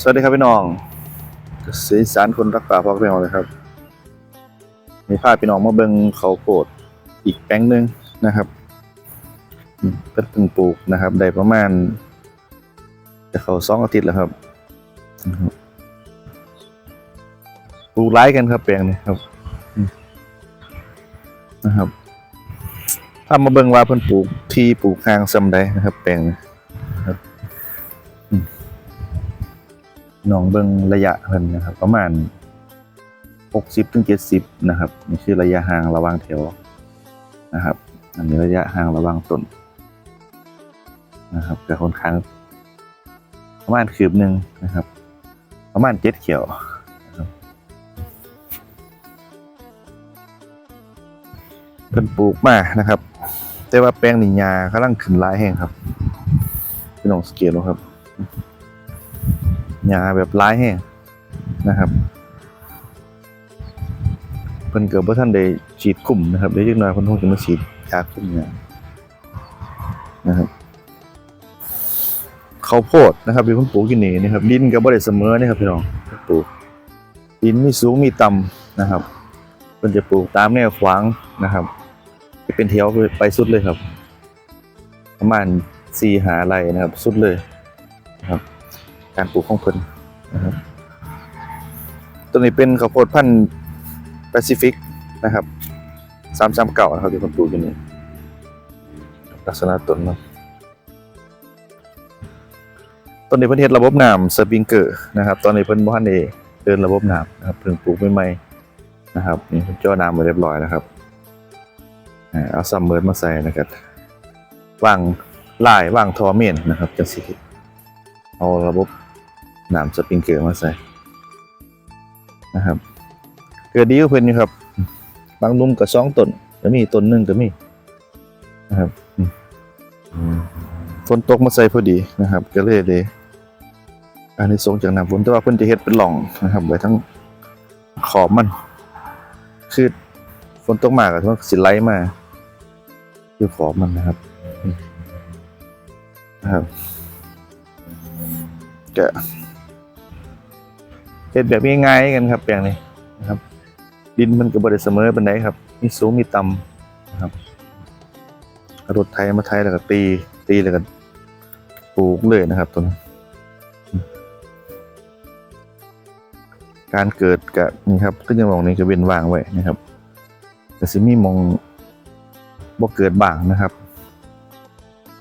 สวัสดีครับพี่น้องสีสารคนรักป่าพักแมวเลยครับ มีพาพพี่น้องมาเบิ่งเขาโพดอีกแปลงหนึ่งนะครับอืมเป็นเพิ่งปลูกนะครับ ได้ประมาณจะเขาสองอาทิตย์แล้วครับ ปลูกไร้กันครับแปลงนี้ครับ นะครับ ถ้ามาเบิ่งว่าเพิ่นปลูกที่ปลูกห่างซำใดนะครับ แปลงนี้ น้องเบิงระยะเพิ่นนะครับ ประมาณ 60ถึง70 นะครับนี่คือระยะห่างระหว่างแถวนะครับ อันนี้ระยะห่างระหว่างต้นนะครับก็ค่อนข้างประมาณคืบหนึ่งนะครับ ประมาณเจ็ดเขียวเพิ่นปลูกมานะครับ แต่ว่าแปลงนี่ยากำลังขึ้นหลายแห่งครับพี่น้องสเกลครับ หญ้าแบบร้ายแห้งนะครับเพิ่นเกิดบ่ทันได้ฉีดคุมนะครับเดี๋ยวจักหน่อยเพิ่นคงจะมาฉีดยาคุมหญ้านะครับข้าวโพดนะครับที่เพิ่นปลูกอยู่นี่นะครับดินก็บ่ได้เสมอนะครับพี่น้องปลูกดินมีสูงมีต่ำนะครับเพิ่นจะปลูกตามแนวขวางนะครับเป็นแถวไปสุดเลยครับ ประมาณ4หาไร่นะครับ สุดเลย การปลูกของเพิ่นนะครับตัวนี้เป็นข้าวโพดพันธุ์แปซิฟิกนะครับสามสามเก่านะครับที่เพิ่นปลูกอยู่นี่ลักษณะต้นเนะต้นนี้เพิ่นเฮ็ดระบบน้ำสปริงเกอร์นะครับ ตอนนี้เพิ่นบ่ทันได้เดินระบบน้ำนะครับเพิ่งปลูกใหม่ๆนะครับนี่เพิ่นจ่อน้ำไว้เรียบร้อยแล้วครับอ่าเอาซัมเมอร์มาใส่นะครับวางลายวางทอเมนนะครับจังซี่เอาระบบ น้ำสปริงเกอร์มาใส่นะครับ เกิดดีกว่าเพิ่นอยู่ครับ บางลุมกับสองต้นก็มีต้นหนึ่งก็มีนะครับฝนตกมาใส่พอดีนะครับ ก็เลยเลยอันนี้ส่งจากน้ำฝนแต่ว่าเพิ่นจะเฮ็ดเป็นหล่องนะครับไว้ทั้งขอบมัน คือฝนตกมากก็ต้องสิไหลมาคือขอบมันนะครับนะครับก็ เฮ็ดแบบง่ายๆกันครับแปลงนี้นะครับ ดินมันก็บ่ได้เสมอปานใดครับ มีสูงมีต่ำนะครับรถไถมาไถแล้วก็ตีตีแล้วก็ปลูกเลยนะครับต้นการเกิดกับนี่ครับก็ยังมองนี้ก็เว้นว่างไว้นะครับ แต่สิมีหมองบ่เกิดบ้างนะครับ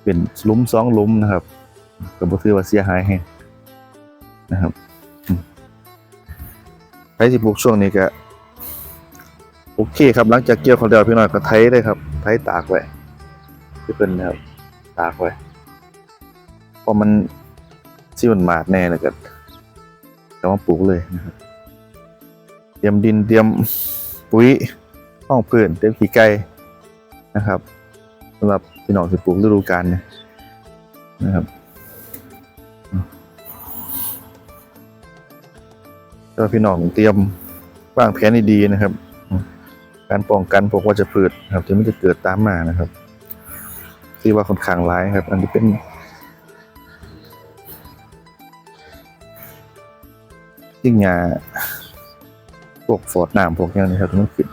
เป็นลุมสองลุมนะครับก็บ่ถือว่าเสียหายแฮงนะครับ ใครที่ปลูกช่วงนี้ก็โอเคครับหลังจากเกี่ยวเขาวแล้วพี่น้อยก็ไถเลยครับไถตากไว้ที่เป็นนะครับ ตากไว้พอมันที่มันหมาดแน่แล้วก็ก็มาปลูกเลยนะครับเตรียมดินเตรียมปุ๋ยห้องพื้นเตรียมขี้ไก่นะครับสำหรับพี่น้องที่ปลูกฤดูกาลเนี่ยนะครับ ก็พี่น้องเตรียมวางแผนดีๆนะครับ การป้องกันพวกวัชพืชครับที่มันจะเกิดตามมานะครับ ที่ว่าคนข้างร้ายครับ อันนี้เป็นยิ่งยาพวกฟอดน้ำพวกอย่างนี้ครับที่มันขึ้น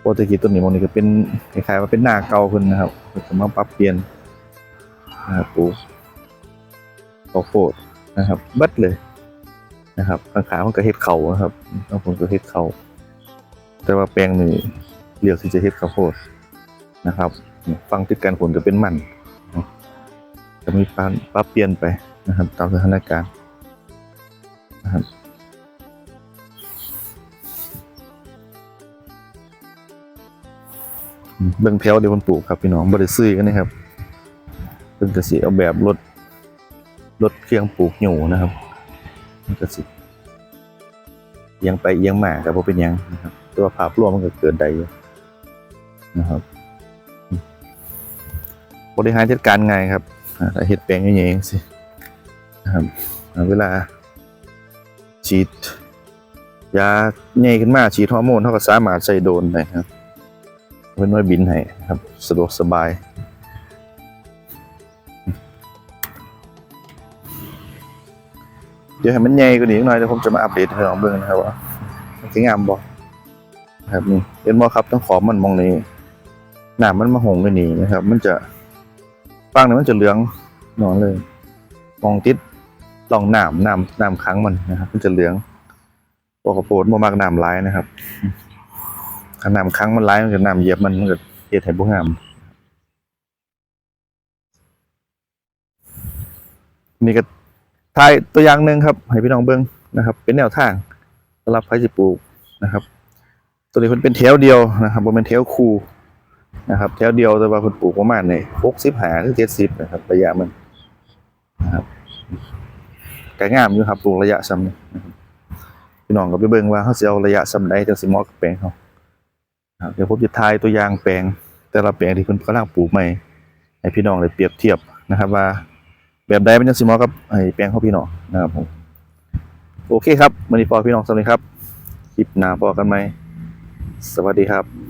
โปรตุกีต้นนี้มันนี่ก็เป็นคล้ายๆว่าเป็นหน้าเก่าขึ้นนะครับเพิ่นก็มาปรับเปลี่ยนนะครับปลูกข้าวโพดนะครับ บัดเลย นะครับข้างขามันก็เฮ็ดเขานะครับข้างบนก็เฮ็ดเขาแต่ว่าแปลงนี่เลือกที่จะเฮ็ดข้าวโพดนะครับ ฟังติดกันผลก็เป็นมันจะมีการปรับเปลี่ยนไปนะครับ ตามสถานการณ์นะครับอืมเบิ่งแถวเดี๋ยวมันปลูกครับพี่น้องบ่ได้ซื้อกันนะครับเพิ่นก็สิเอาแบบรถรถเครื่องปลูกหยูนะครับ มันก็สิเอียงไปเอียงมาก็บ่เป็นยังนะครับต่ว่าภาพรวมมันก็เกิดได้นะครับ บริหารจัดการไงครับอ่าถ้าเฮ็ดแปลงอย่างนี้เองสินะครับเวลาฉีดยาใหญ่ขึ้นมาฉีดฮอร์โมนเท่ากับสามารถใส่โดรนได้ครับเพิ่นไว้บินให้ครับ สะดวกสบาย กดี๋ยวให้มันใหญ่กว่านี้หน่อยเดี๋ยวผมจะมาอัปเดตให้ลองเบิ่งนะครับว่ามันสิงามบ่ครับนี่เห็นบ่ครับต้องขอมันมองนี้หน้ำมันมาหงกันนี่นะครับ มันจะฟังนี่มันจะเหลืองนอนเลยมองติดลองหน้ำน้ำน้ำค้างมันนะครับ มันจะเหลืองปกโปดบ่มักหน้ำร้ายนะครับถ้าน้ำค้างมันร้ายมันจะน้ำเหยียบมันมันก็เฮ็ดให้บ่งามนี่ก็ ทายตัวอย่างหนึ่งครับ ให้พี่น้องเบิ้งนะครับ เป็นแนวทางสำหรับใครจะปลูกนะครับ ตัวนี้เพิ่นเป็นแถวเดียวนะครับบ่แม่นแถวคู่นะครับแถวเดียวแต่ว่าเพิ่นปลูกประมาณนี่65ถึง70นะครับ ระยะมันนะครับก็งามอยู่ครับปลูกระยะซ้ำนี่นะครับพี่น้องก็ไปเบิ่งว่าเฮาสิเอาระยะซ้ำใดจังสิเหมาะกับแปลงเฮาครับเดี๋ยวผมจะทายตัวอย่างแปลง แต่ละแปลงที่เพิ่นกำลังปลูกใหม่ให้พี่น้องได้เปรียบเทียบนะครับว่า แบบใดมันยังสิมอครับไอ้แปลงของพี่น้องนะครับผมโอเคครับมันนี้พอพี่น้องสวัสดีครับคลิปหน้าพอกันไหมสวัสดีครับ